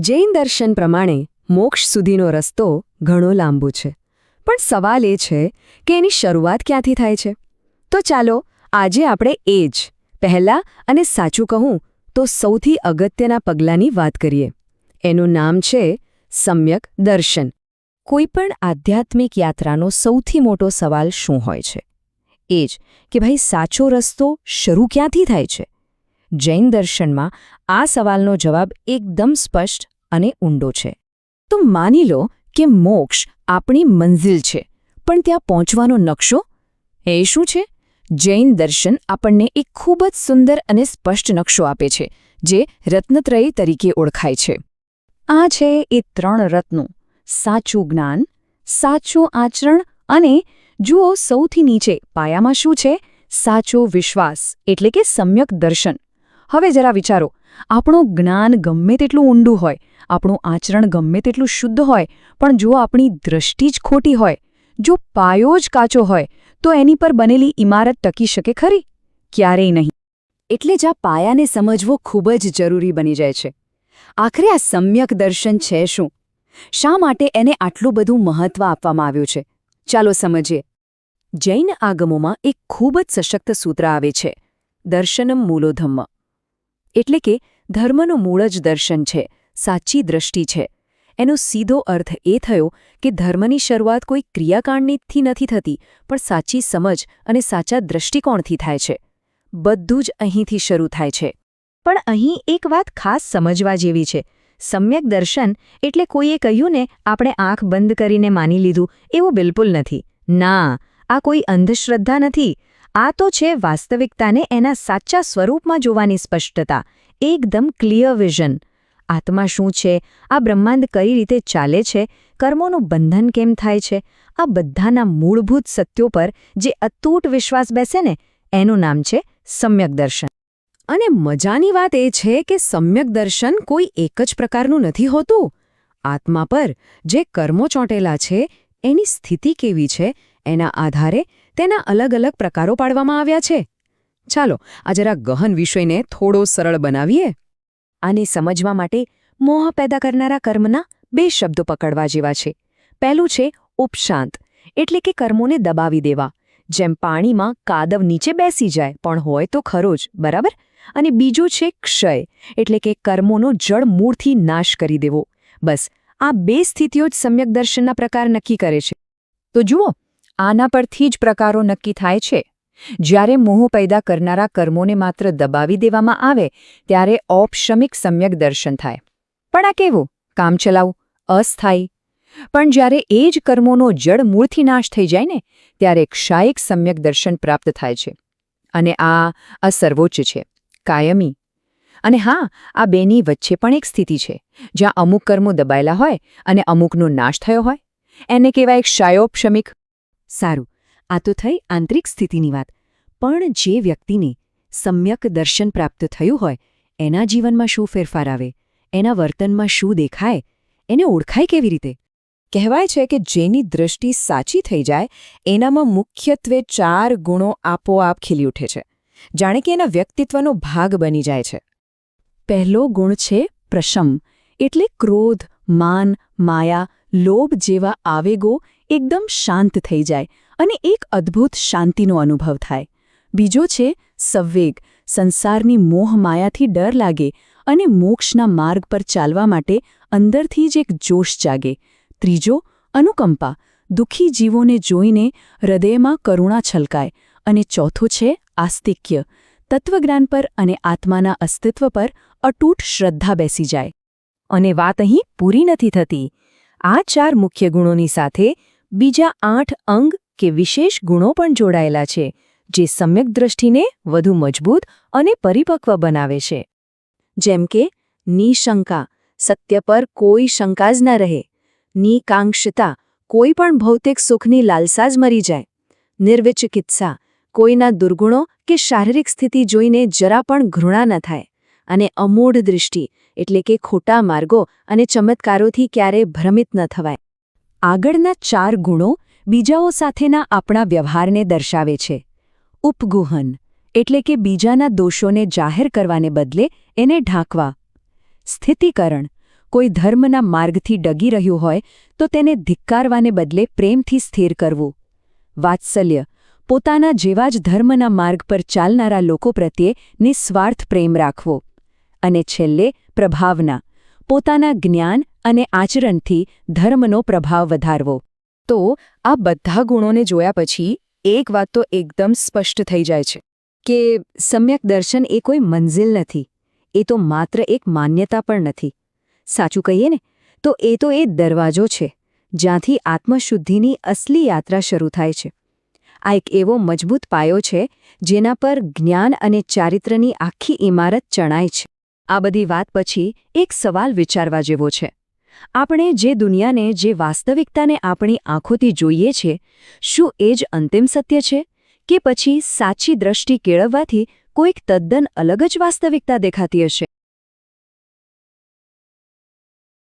જૈન દર્શન પ્રમાણે મોક્ષ સુધીનો રસ્તો ઘણો લાંબો છે. પણ સવાલ એ છે કે એની શરૂઆત ક્યાંથી થાય છે? તો ચાલો આજે આપણે એ જ, પહેલાં અને સાચું કહું તો સૌથી અગત્યના પગલાંની વાત કરીએ. એનું નામ છે સમ્યક દર્શન. કોઈપણ આધ્યાત્મિક યાત્રાનો સૌથી મોટો સવાલ શું હોય છે? એ જ કે ભાઈ, સાચો રસ્તો શરૂ ક્યાંથી થાય છે? જૈન દર્શનમાં આ સવાલનો જવાબ એકદમ સ્પષ્ટ અને ઊંડો છે. તો માની લો કે મોક્ષ આપણી મંઝિલ છે, પણ ત્યાં પહોંચવાનો નકશો? એ શું છે? જૈન દર્શન આપણને એક ખૂબ જ સુંદર અને સ્પષ્ટ નકશો આપે છે, જે રત્નત્રયી તરીકે ઓળખાય છે. આ છે એ ત્રણ રત્નો, સાચું જ્ઞાન, સાચું આચરણ અને જુઓ સૌથી નીચે પાયામાં શું છે? સાચો વિશ્વાસ, એટલે કે સમ્યક દર્શન. હવે જરા વિચારો આપણું જ્ઞાન ગમે તેટલું ઊંડું હોય, આપણું આચરણ ગમે તેટલું શુદ્ધ હોય, પણ જો આપણી દ્રષ્ટિ જ ખોટી હોય, જો પાયો જ કાચો હોય, તો એની પર બનેલી ઇમારત ટકી શકે ખરી? ક્યારેય નહીં. એટલે જ આ પાયાને સમજવો ખૂબ જ જરૂરી બની જાય છે. આખરે આ સમ્યક દર્શન છે શું? શા માટે એને આટલું બધું મહત્વ આપવામાં આવ્યું છે? ચાલો સમજીએ. જૈન આગમોમાં એક ખૂબ જ સશક્ત સૂત્ર આવે છે. દર્શનમ મૂલોધમ્મ. એટલે કે ધર્મનું મૂળ જ દર્શન છે, સાચી દ્રષ્ટિ છે. એનો સીધો અર્થ એ થયો કે ધર્મની શરૂઆત કોઈ ક્રિયાકાંડનીથી નથી થતી, પણ સાચી સમજ અને સાચા દ્રષ્ટિકોણથી થાય છે. બધું જ અહીંથી શરૂ થાય છે. પણ અહીં એક વાત ખાસ સમજવા જેવી છે. સમ્યક દર્શન એટલે કોઈએ કહ્યું ને, આપણે આંખ બંધ કરીને માની લીધું, એવું બિલકુલ નથી. ના, આ કોઈ અંધશ્રદ્ધા નથી. આ તો છે વાસ્તવિકતાને એના સાચા સ્વરૂપમાં જોવાની સ્પષ્ટતા, એકદમ ક્લિયર વિઝન. આત્મા શું છે? આ બ્રહ્માંડ કઈ રીતે ચાલે છે? કર્મોનું બંધન કેમ થાય છે? આ બધાના મૂળભૂત સત્યો પર જે અતૂટ વિશ્વાસ બેસે ને, એનું નામ છે સમ્યક દર્શન. અને મજાની વાત એ છે કે સમ્યક દર્શન કોઈ એક જ પ્રકારનું નથી હોતું. આત્મા પર જે કર્મો ચોંટેલા છે, એની સ્થિતિ કેવી છે એના આધારે તેના અલગ અલગ પ્રકારો પાડવામાં આવ્યા છે. ચાલો, આ જરા ગહન વિષયને થોડો સરળ બનાવીએ. આને સમજવા માટે મોહ પેદા કરનારા કર્મના બે શબ્દો પકડવા જેવા છે. પહેલું છે ઉપશાંત, એટલે કે કર્મોને દબાવી દેવા. જેમ પાણીમાં કાદવ નીચે બેસી જાય, પણ હોય તો ખરો જ, બરાબર? અને બીજું છે ક્ષય, એટલે કે કર્મોનો જળ મૂળથી નાશ કરી દેવો. બસ, આ બે સ્થિતિઓ જ સમ્યક દર્શનના પ્રકાર નક્કી કરે છે. તો જુઓ આના પરથી જ પ્રકારો નક્કી થાય છે. જ્યારે મોહ પેદા કરનારા કર્મોને માત્ર દબાવી દેવામાં આવે, ત્યારે ઔપશમિક સમ્યક દર્શન થાય. પણ આ કેવું? કામચલાઉ અસ્થાયી? પણ જ્યારે એ જ કર્મોનો જડ મૂળથી નાશ થઈ જાય ને, ત્યારે ક્ષાયિક સમ્યક દર્શન પ્રાપ્ત થાય છે. અને આ આ સર્વોચ્ચ છે. કાયમી. અને હા, આ બેની વચ્ચે પણ એક સ્થિતિ છે. જ્યાં અમુક કર્મો દબાયેલા હોય અને અમુકનો નાશ થયો હોય. એને કહેવાય ક્ષાયોપશમિક. સારું, આ તો થઈ આંતરિક સ્થિતિની વાત. પણ જે વ્યક્તિને સમ્યક દર્શન પ્રાપ્ત થયું હોય, એના જીવનમાં શું ફેરફાર આવે? એના વર્તનમાં શું દેખાય? એને ઓળખાય કેવી રીતે? કહેવાય છે કે જેની દૃષ્ટિ સાચી થઈ જાય, એનામાં મુખ્યત્વે ચાર ગુણો આપોઆપ ખીલી ઉઠે છે. જાણે કે એના વ્યક્તિત્વનો ભાગ બની જાય છે. પહેલો ગુણ છે પ્રશમ, એટલે ક્રોધ, માન, માયા લોભ જેવા આવેગો એકદમ શાંત થઈ જાય અને એક અદ્ભુત શાંતિનો અનુભવ થાય. બીજો છે સંવેગ. સંસારની મોહમાયાથી ડર લાગે અને મોક્ષના માર્ગ પર ચાલવા માટે અંદરથી જ એક જોશ જાગે. ત્રીજો, અનુકંપા. દુઃખી જીવોને જોઈને હૃદયમાં કરુણા છલકાય. અને ચોથો છે આસ્તિક્ય. તત્વજ્ઞાન પર અને આત્માના અસ્તિત્વ પર અટૂટ શ્રદ્ધા બેસી જાય. અને વાત અહીં પૂરી નથી થતી. આ ચાર મુખ્ય ગુણોની સાથે બીજા આઠ અંગ કે વિશેષ ગુણો પણ જોડાયેલા છે, જે સમ્યક દ્રષ્ટિને વધુ મજબૂત અને પરિપક્વ બનાવે છે. જેમ કે, નિશંકા, સત્ય પર કોઈ શંકા જ ન રહે. નિકાંક્ષતા, કોઈ પણ ભૌતિક સુખની લાલસા જ મરી જાય. નિર્વિચિકિત્સા, કોઈના દુર્ગુણો કે શારીરિક સ્થિતિ જોઈને જરા પણ ઘૃણા ન થાય. અને અમૂઢ દૃષ્ટિ, એટલે કે ખોટા માર્ગો અને ચમત્કારોથી ક્યારેય ભ્રમિત ન થવાય. આગળના ચાર ગુણો બીજાઓ સાથેના આપણા વ્યવહારને દર્શાવે છે. ઉપગુહન, એટલે કે બીજાના દોષોને જાહેર કરવાને બદલે એને ઢાંકવા. સ્થિતિકરણ, કોઈ ધર્મના માર્ગથી ડગી રહ્યું હોય તો તેને ધિક્કારવાને બદલે પ્રેમથી સ્થિર કરવું. વાત્સલ્ય, પોતાના જેવા જ ધર્મના માર્ગ પર ચાલનારા લોકો પ્રત્યે નિસ્વાર્થ પ્રેમ રાખવો. અને છેલ્લે પ્રભાવના. પોતાના જ્ઞાન અને આચરણથી ધર્મનો પ્રભાવ વધારવો. તો આ બધા ગુણોને જોયા પછી એક વાત તો એકદમ સ્પષ્ટ થઈ જાય છે કે સમ્યક દર્શન એ કોઈ મંઝિલ નથી. એ તો માત્ર એક માન્યતા પણ નથી. સાચું કહીએ ને, તો એ તો એ દરવાજો છે, જ્યાંથી આત્મશુદ્ધિની અસલી યાત્રા શરૂ થાય છે. આ એક એવો મજબૂત પાયો છે જેના પર જ્ઞાન અને ચારિત્રની આખી ઇમારત ચણાય છે. આ બધી વાત પછી એક સવાલ વિચારવા જેવો છે. આપણે જે દુનિયાને, જે વાસ્તવિકતાને આપણી આંખોથી જોઈએ છીએ શું એ જ અંતિમ સત્ય છે? કે પછી સાચી દ્રષ્ટિ કેળવવાથી કોઈક તદ્દન અલગ જ વાસ્તવિકતા દેખાતી હશે?